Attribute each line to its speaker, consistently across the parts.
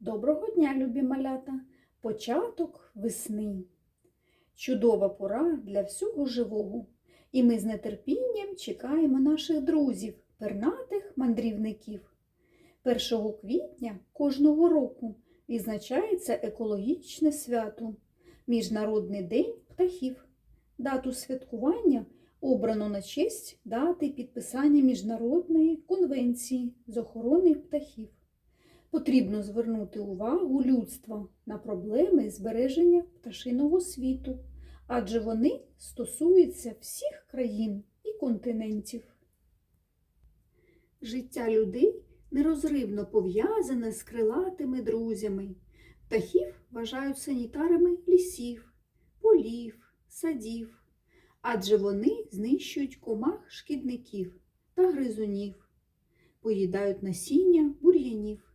Speaker 1: Доброго дня, любі малята! Початок весни. Чудова пора для всього живого. І ми з нетерпінням чекаємо наших друзів, пернатих мандрівників. 1 квітня кожного року відзначається екологічне свято Міжнародний день птахів. Дату святкування обрано на честь дати підписання Міжнародної конвенції з охорони птахів. Потрібно звернути увагу людства на проблеми збереження пташиного світу, адже вони стосуються всіх країн і континентів. Життя людей нерозривно пов'язане з крилатими друзями. Птахів вважають санітарами лісів, полів, садів, адже вони знищують комах шкідників та гризунів, поїдають насіння бур'янів.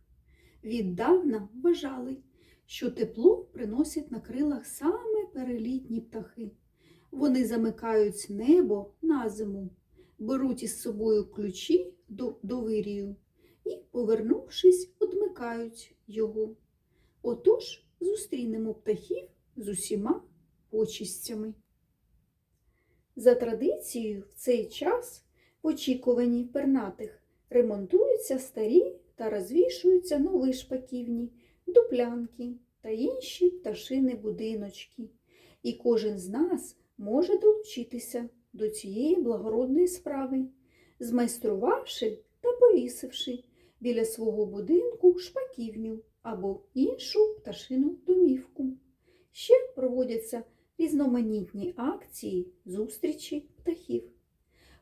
Speaker 1: Віддавна вважали, що тепло приносять на крилах саме перелітні птахи. Вони замикають небо на зиму, беруть із собою ключі до, до і, повернувшись, одмикають його. Отож зустрінемо птахів з усіма почистями. За традицією, в цей час в очікуванні пернатих ремонтуються старі та розвішуються нові шпаківні, дуплянки та інші пташини будиночки. І кожен з нас може долучитися до цієї благородної справи, змайструвавши та повісивши біля свого будинку шпаківню або іншу пташину домівку. Ще проводяться різноманітні акції зустрічі птахів.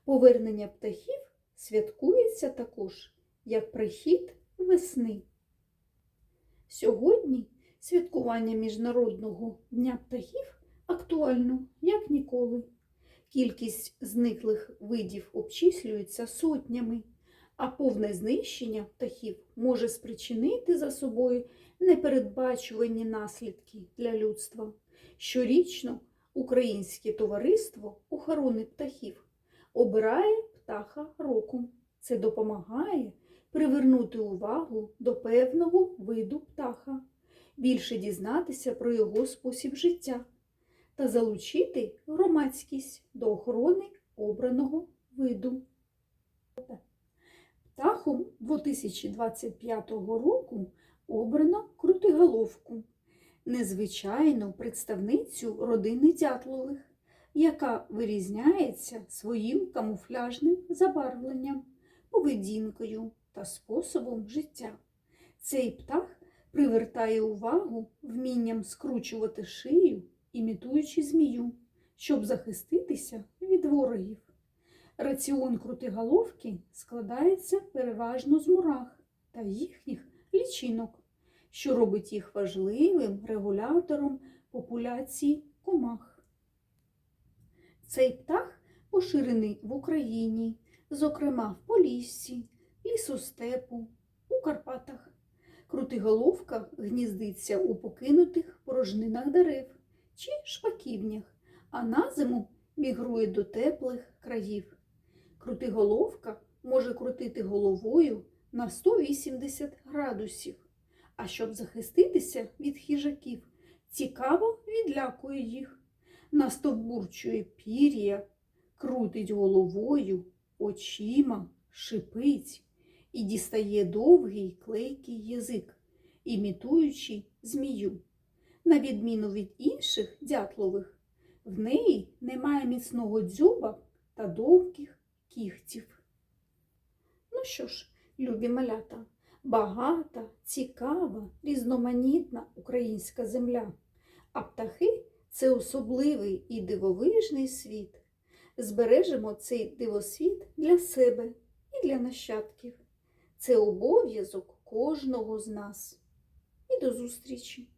Speaker 1: Повернення птахів святкується також як прихід весни. Сьогодні святкування Міжнародного дня птахів актуально, як ніколи. Кількість зниклих видів обчислюється сотнями, а повне знищення птахів може спричинити за собою непередбачувані наслідки для людства. Щорічно Українське товариство охорони птахів обирає птаха року. Це допомагає привернути увагу до певного виду птаха, більше дізнатися про його спосіб життя та залучити громадськість до охорони обраного виду. Птахом 2025 року обрано крутиголовку, незвичайну представницю родини дятлових, яка вирізняється своїм камуфляжним забарвленням, поведінкою та способом життя. Цей птах привертає увагу вмінням скручувати шию, імітуючи змію, щоб захиститися від ворогів. Раціон крутиголовки складається переважно з мурах та їхніх лічинок, що робить їх важливим регулятором популяції комах. Цей птах поширений в Україні, зокрема в Поліссі, лісостепу, у Карпатах. Крутиголовка гніздиться у покинутих порожнинах дерев чи шпаківнях, а на зиму мігрує до теплих країв. Крутиголовка може крутити головою на 180 градусів, а щоб захиститися від хижаків, цікаво відлякує їх, настовбурчує пір'я, крутить головою, очима, шипить і дістає довгий клейкий язик, імітуючи змію. На відміну від інших дятлових, в неї немає міцного дзьоба та довгих кігтів. Ну що ж, любі малята, багата, цікава, різноманітна українська земля, а птахи це особливий і дивовижний світ. Збережемо цей дивосвіт для себе і для нащадків. Це обов'язок кожного з нас. І до зустрічі!